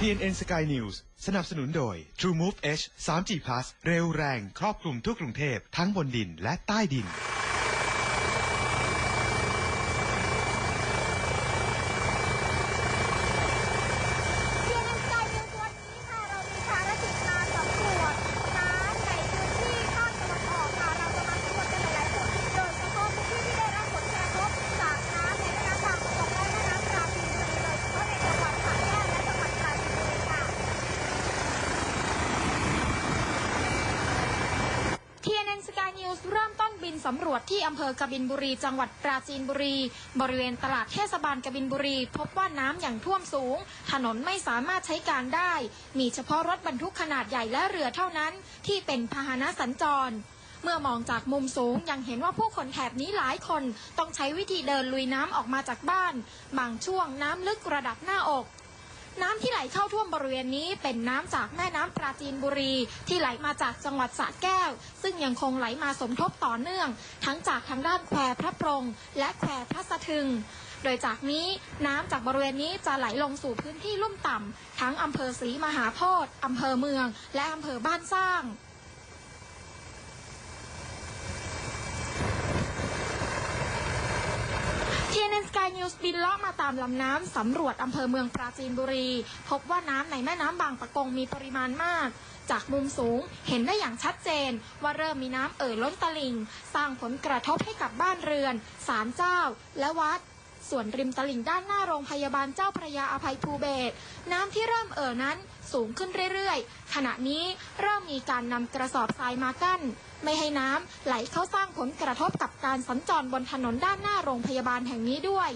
TNN Sky News สนับสนุนโดย True Move H 3G Plus เร็วแรง ครอบคลุมทั่วกรุงเทพทั้งบนดินและใต้ดิน เพียงในใจเดียววันนี้ค่ะ เรามีภารกิจมาสำรวจน้ำในพื้นที่ภาคตะวันออกค่ะ เราจะมาสำรวจกันหลายๆจุดโดยเฉพาะพื้นที่ที่ได้รับผลกระทบจากน้ำในแม่น้ำบางประกงและแม่น้ำปราจีนบุรีโดยเฉพาะในจังหวัดสระแก้วและจังหวัดปราจีนบุรีค่ะ TNN Sky News เริ่มต้นบินสำรวจที่อำเภอกบินบุรี จังหวัดปราจีนบุรี บริเวณตลาดเทศบาลกบินบุรี พบว่าน้ำอย่างท่วมสูง ถนนไม่สามารถใช้การได้ มีเฉพาะรถบรรทุกขนาดใหญ่และเรือเท่านั้น ที่เป็นพาหนะสัญจร เมื่อมองจากมุมสูงยังเห็นว่าผู้คนแถบนี้หลายคน ต้องใช้วิธีเดินลุยน้ำออกมาจากบ้าน บางช่วงน้ำลึกระดับหน้าอก น้ำที่ไหลเข้าท่วมบริเวณนี้เป็นน้ำจากแม่น้ำปราจีนบุรี ที่ไหลมาจากจังหวัดสระแก้ว ซึ่งยังคงไหลมาสมทบต่อเนื่อง ทั้งจากทางด้านแควพระปรงและแควพระสะทึงโดยจากนี้น้ำจากบริเวณนี้จะไหลลงสู่พื้นที่ลุ่มต่ำทั้งอำเภอศรีมหาโพธิ์อำเภอเมือง และอำเภอบ้านสร้างิวส์บินเลาะมาตามลำน้ำสำรวจอำเภอเมืองปราจีนบุรี พบว่าน้ำในแม่น้ำบางปะกงมีปริมาณมาก จากมุมสูงเห็นได้อย่างชัดเจน ว่าเริ่มมีน้ำเอ่อล้นตลิ่ง สร้างผลกระทบให้กับบ้านเรือน ศาลเจ้า และวัด ส่วนริมตลิ่งด้านหน้าโรงพยาบาลเจ้าพระยาอภัยภูเบศน้ำที่เริ่มเอ่อนั้นสูงขึ้นเรื่อยๆ ขณะนี้เริ่มมีการนำกระสอบทรายมากั้น ไม่ให้น้ำไหลเข้าสร้างผลกระทบกับการสัญจรบนถนนด้านหน้าโรงพยาบาลแห่งนี้ด้วย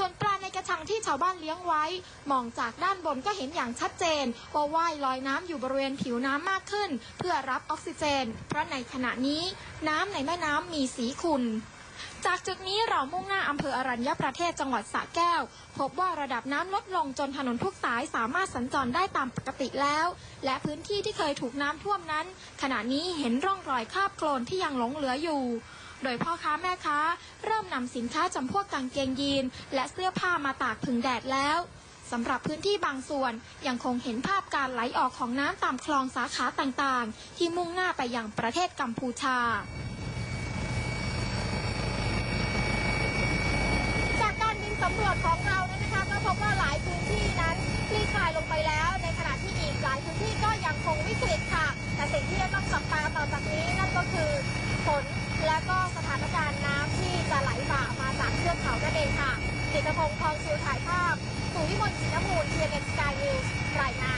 ส่วนปลาในกระชังที่ชาวบ้านเลี้ยงไว้ มองจากด้านบนก็เห็นอย่างชัดเจนว่าว่ายลอยน้ำอยู่บริเวณผิวน้ำมากขึ้น เพื่อรับออกซิเจน เพราะในขณะนี้น้ำในแม่น้ำมีสีขุ่น จากจุดนี้เรามุ่งหน้าอำเภออรัญญประเทศจังหวัดสระแก้ว พบว่าระดับน้ำลดลงจนถนนทุกสายสามารถสัญจรได้ตามปกติแล้ว และพื้นที่ที่เคยถูกน้ำท่วมนั้น ขณะนี้เห็นร่องรอยคราบโคลนที่ยังหลงเหลืออยู่ โดยพ่อค้าแม่ค้า เริ่มนำสินค้าจำพวกกางเกงยีน และเสื้อผ้ามาตากผึ่งแดดแล้วสำหรับพื้นที่บางส่วนยังคงเห็นภาพการไหลออกของน้ำตามคลองสาขาต่างๆ ที่มุ่งหน้าไปยังประเทศกัมพูชา จากการบินสำรวจ ของเรานั้นนะคะก็พบว่าหลายพื้นที่นั้นคลี่คลายลงไปแล้ว ในขณะที่อีกหลายพื้นที่ก็ยังคงวิกฤตค่ะ แต่สิ่งที่จะต้องจับตาต่อจากนี้นั่นก็คือฝนและก็สถานการณ์น้ำที่จะไหลบ่ามาจากเทือกเขานั่นเองค่ะจิตพงศ์ทองชิวถ่ายภาพสุวิมลจินมูลเทียนเอ็นสกายนิวส์รายงาน